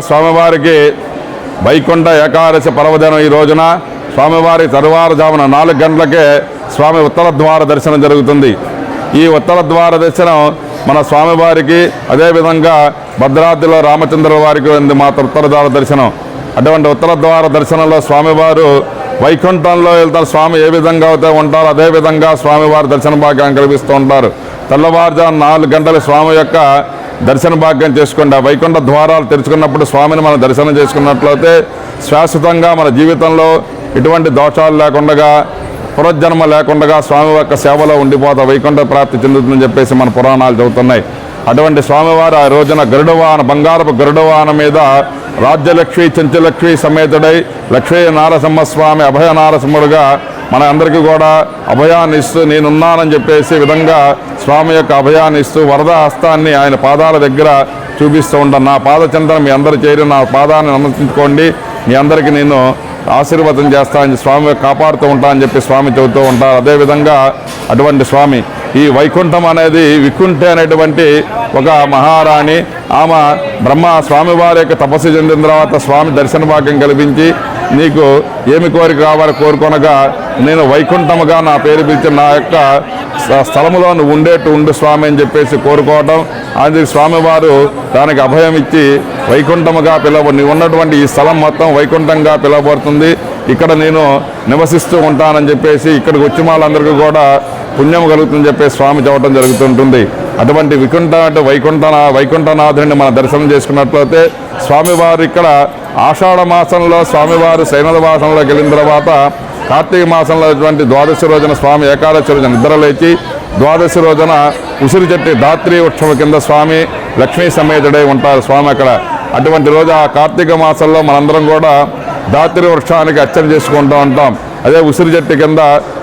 స్వామివారికి వైకుంఠ ఏకాదశి పర్వదినం ఈ రోజున స్వామివారి తరువారుజామున నాలుగు గంటలకే స్వామి ఉత్తర ద్వార దర్శనం జరుగుతుంది. ఈ ఉత్తర ద్వార దర్శనం మన స్వామివారికి అదేవిధంగా భద్రాద్రిలో రామచంద్ర వారికి ఉంది మా ఉత్తర ద్వార దర్శనం. అటువంటి ఉత్తర ద్వార దర్శనంలో స్వామివారు వైకుంఠంలో వెళ్తారు. స్వామి ఏ విధంగా అయితే ఉంటారో అదే విధంగా స్వామివారి దర్శన భాగ్యాన్ని కల్పిస్తూ ఉంటారు. తెల్లవారుజాము నాలుగు గంటల స్వామి యొక్క దర్శన భాగ్యం చేసుకోండి ఆ వైకుంఠ ద్వారాలు తెరుచుకున్నప్పుడు స్వామిని మనం దర్శనం చేసుకున్నట్లయితే శాశ్వతంగా మన జీవితంలో ఎటువంటి దోషాలు లేకుండా పునర్జన్మ లేకుండా స్వామి యొక్క సేవలో ఉండిపోతా వైకుంఠ ప్రాప్తి చెందుతుందని చెప్పేసి మన పురాణాలు చెబుతున్నాయి. అటువంటి స్వామివారు ఆ రోజున గరుడవాన బంగారపు గరుడవాన మీద రాజ్యలక్ష్మి చంచలక్ష్మి సమేతుడై లక్ష్మీ నారసింహ స్వామి అభయ నారసింహుడుగా మన అందరికీ కూడా అభయాన్ని ఇస్తూ నేనున్నానని చెప్పేసి విధంగా స్వామి యొక్క అభయాన్ని ఇస్తూ వరద హస్తాన్ని ఆయన పాదాల దగ్గర చూపిస్తూ ఉంటాను నా పాదచందన మీ అందరు చేరి నా పాదాన్ని అనుమతించుకోండి మీ అందరికీ నేను ఆశీర్వాదం చేస్తానని స్వామి కాపాడుతూ ఉంటా అని చెప్పి స్వామి చెబుతూ ఉంటారు. అదేవిధంగా అటువంటి స్వామి ఈ వైకుంఠం అనేది వికుంఠ అనేటువంటి ఒక మహారాణి. ఆమె బ్రహ్మ స్వామివారి యొక్క తపస్సు చెందిన తర్వాత స్వామి దర్శన భాగ్యం కల్పించి నీకు ఏమి కోరిక కావాలో కోరుకొనగా నేను వైకుంఠముగా నా పేరు పిలిచిన నా యొక్క స్థలములో ఉండేట్టు ఉండు స్వామి అని చెప్పేసి కోరుకోవటం. అది స్వామివారు దానికి అభయం ఇచ్చి వైకుంఠముగా పిలవ ఉన్నటువంటి ఈ స్థలం మొత్తం వైకుంఠంగా పిలవబడుతుంది. ఇక్కడ నేను నివసిస్తూ ఉంటానని చెప్పేసి ఇక్కడికి వచ్చిన వాళ్ళందరికీ కూడా పుణ్యం కలుగుతుందని చెప్పేసి స్వామి చెప్పడం జరుగుతుంటుంది. అటువంటి వికుంఠ అంటే వైకుంఠ వైకుంఠనాథుడిని మనం దర్శనం చేసుకున్నట్లయితే స్వామివారు ఇక్కడ ఆషాఢ మాసంలో స్వామివారు సైనద మాసంలోకి వెళ్ళిన తర్వాత కార్తీక మాసంలో అటువంటి ద్వాదశి రోజున స్వామి ఏకాదశి రోజున నిద్రలేచి ద్వాదశి రోజున ఉసిరి చెట్టు ధాత్రి వృక్షం కింద స్వామి లక్ష్మీ సమేతుడై ఉంటారు. స్వామి అక్కడ అటువంటి రోజు ఆ కార్తీక మాసంలో మనందరం కూడా ధాత్రి వృక్షానికి అర్చన చేసుకుంటూ ఉంటాం. అదే ఉసిరి చెట్టు కింద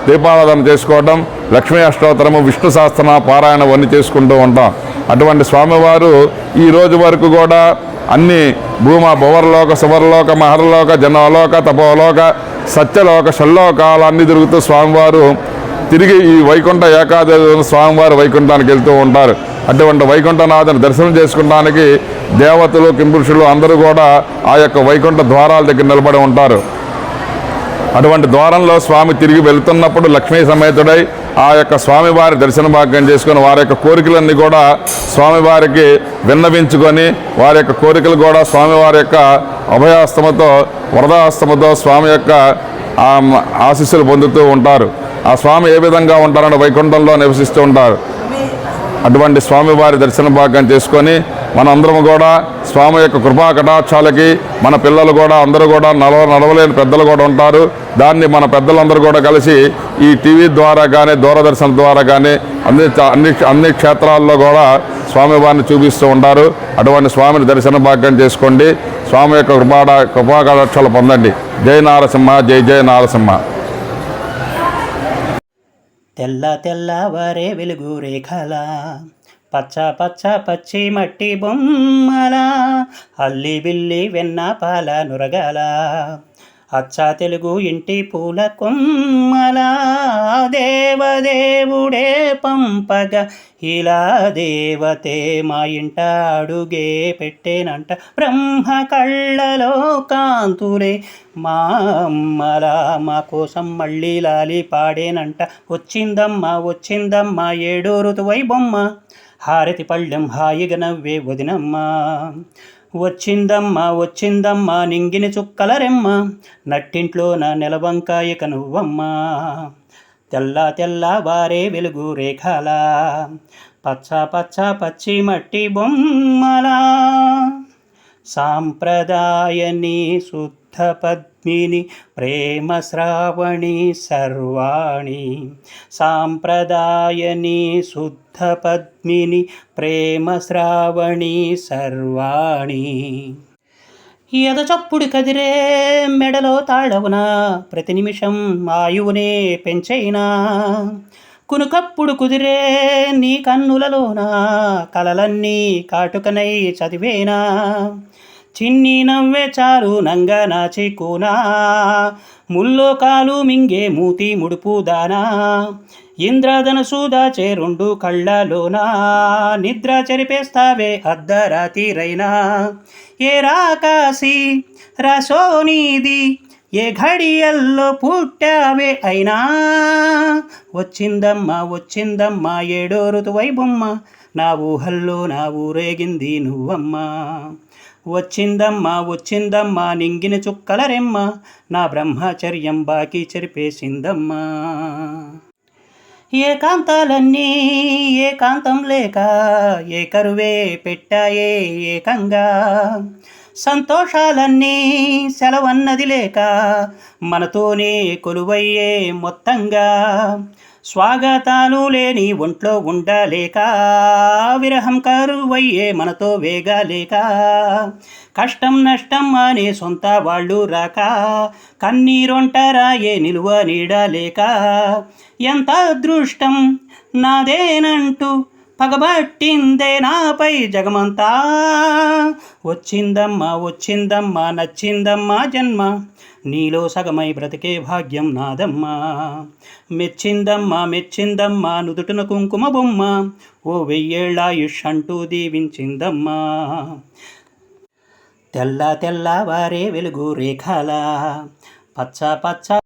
దీపారాధన చేసుకోవడం లక్ష్మీ అష్టోత్తరము విష్ణు సహస్రనామ పారాయణ అవన్నీ చేసుకుంటూ ఉంటాం. అటువంటి స్వామివారు ఈ రోజు వరకు కూడా అన్ని భూమ భువర్లోక సువర్లోక మహర్లోక జనలోక తపోలోక సత్యలోక షల్లోకాలన్నీ అన్ని తిరుగుతూ స్వామివారు తిరిగి ఈ వైకుంఠ ఏకాదశి స్వామివారు వైకుంఠానికి వెళ్తూ ఉంటారు. అటువంటి వైకుంఠనాథుని దర్శనం చేసుకోవడానికి దేవతలు కింపురుషులు అందరూ కూడా ఆ యొక్క వైకుంఠ ద్వారాల దగ్గర నిలబడి ఉంటారు. అటువంటి ద్వారంలో స్వామి తిరిగి వెళుతున్నప్పుడు లక్ష్మీ సమేతుడై ఆ యొక్క స్వామివారి దర్శన భాగ్యం చేసుకొని వారి యొక్క కోరికలన్నీ కూడా స్వామివారికి విన్నవించుకొని వారి యొక్క కోరికలు కూడా స్వామివారి యొక్క అభయాస్తమతో వరదాస్తమతో స్వామి యొక్క ఆశీస్సులు పొందుతూ ఉంటారు. ఆ స్వామి ఏ విధంగా ఉంటారంటే వైకుంఠంలో నివసిస్తూ ఉంటారు. అటువంటి స్వామివారి దర్శన భాగ్యం చేసుకొని మనందరం కూడా స్వామి యొక్క కృపా కటాక్షాలకి మన పిల్లలు కూడా అందరూ కూడా నడవ నడవలేని పెద్దలు కూడా ఉంటారు. దాన్ని మన పెద్దలందరూ కూడా కలిసి ఈ టీవీ ద్వారా కానీ దూరదర్శన్ ద్వారా కానీ అన్ని అన్ని అన్ని క్షేత్రాల్లో కూడా స్వామివారిని చూపిస్తూ ఉంటారు. అటువంటి స్వామిని దర్శన భాగ్యం చేసుకోండి. స్వామి యొక్క కృపాడ కృపా కటాక్షాలు పొందండి. జై నారసింహ జై జయ నారసింహ. తెల్ల తెల్లవారే వెలుగు రేఖలా పచ్చ పచ్చ పచ్చి మట్టి బొమ్మల అల్లి బిల్లి వెన్న పాల నురగల. అచ్చా తెలుగు ఇంటి పూల కొమ్మల దేవదేవుడే పంపగ. ఇలా దేవతే మా ఇంట అడుగే పెట్టేనంట బ్రహ్మ కళ్ళలో కాంతులే. మా అమ్మలా మా కోసం మళ్ళీ లాలి పాడేనంట. వచ్చిందమ్మా వచ్చిందమ్మా ఏడో ఋతువై బొమ్మ. హారతి పళ్ళెం హాయిగా నవ్వే వదినమ్మా. వచ్చిందమ్మా వచ్చిందమ్మా నింగిని చుక్కల రెమ్మ నట్టింట్లోన నెలవంకాయక నువ్వమ్మ. తెల్ల తెల్ల వారే వెలుగు రేఖలా పచ్చ పచ్చ పచ్చి మట్టి బొమ్మలా. సాంప్రదాయని శుద్ధపద్మిని ప్రేమశ్రావణి సర్వాణి. సాంప్రదాయని శుద్ధపద్మిని ప్రేమశ్రావణి సర్వాణి. ఎదచప్పుడు కదిరే మెడలో తాళవునా ప్రతి నిమిషం ఆయువునే పెంచైనా. కునుకప్పుడు కుదిరే నీ కన్నులలోన? కలలన్నీ కాటుకనై చదివేనా? చిన్ని నవ్వే చాలు నంగ నాచి ముల్లోకాలు ముల్లో కాలు మింగే మూతి ముడుపు దానా ఇంద్రధనసు దాచే రెండు కళ్ళలోనా? నిద్ర చెరిపేస్తావే అర్ధరాతిరైనా ఏ రాకాసి రసోనీది ఏ ఘడియల్లో పుట్టావే అయినా? వచ్చిందమ్మా వచ్చిందమ్మా ఏడో ఋతువైబొమ్మ నా ఊహల్లో నా ఊరేగింది నువ్వమ్మా. వచ్చిందమ్మా వచ్చిందమ్మా నింగిన చుక్కల రెమ్మ. నా బ్రహ్మచర్యం బాకీ చెరిపేసిందమ్మా. ఏకాంతాలన్నీ ఏకాంతం లేక ఏ కరువే పెట్టాయే ఏకంగా సంతోషాలన్నీ సెలవన్నది లేక మనతోనే కొలువయ్యే మొత్తంగా. స్వాగతాలు లేని ఒంట్లో ఉండలేక విరహం కరువయ్యే మనతో వేగలేక కష్టం నష్టం అనే సొంత వాళ్ళు రాక కన్నీరొంటరాయే నిలువ నీడలేక ఎంత అదృష్టం నాదేనంటూ పగబట్టిందే నాపై జగమంతా. వచ్చిందమ్మా వచ్చిందమ్మా నచ్చిందమ్మా జన్మ. నీలో సగమై బ్రతికే భాగ్యం నాదమ్మా. మెచ్చిందమ్మా మెచ్చిందమ్మా నుదుటిన కుంకుమ బొమ్మ. ఓ వెయ్యేళ్ళాయుష్ అంటూ దీవించిందమ్మా. తెల్ల తెల్ల వారే వెలుగు రేఖాల. పచ్చ పచ్చ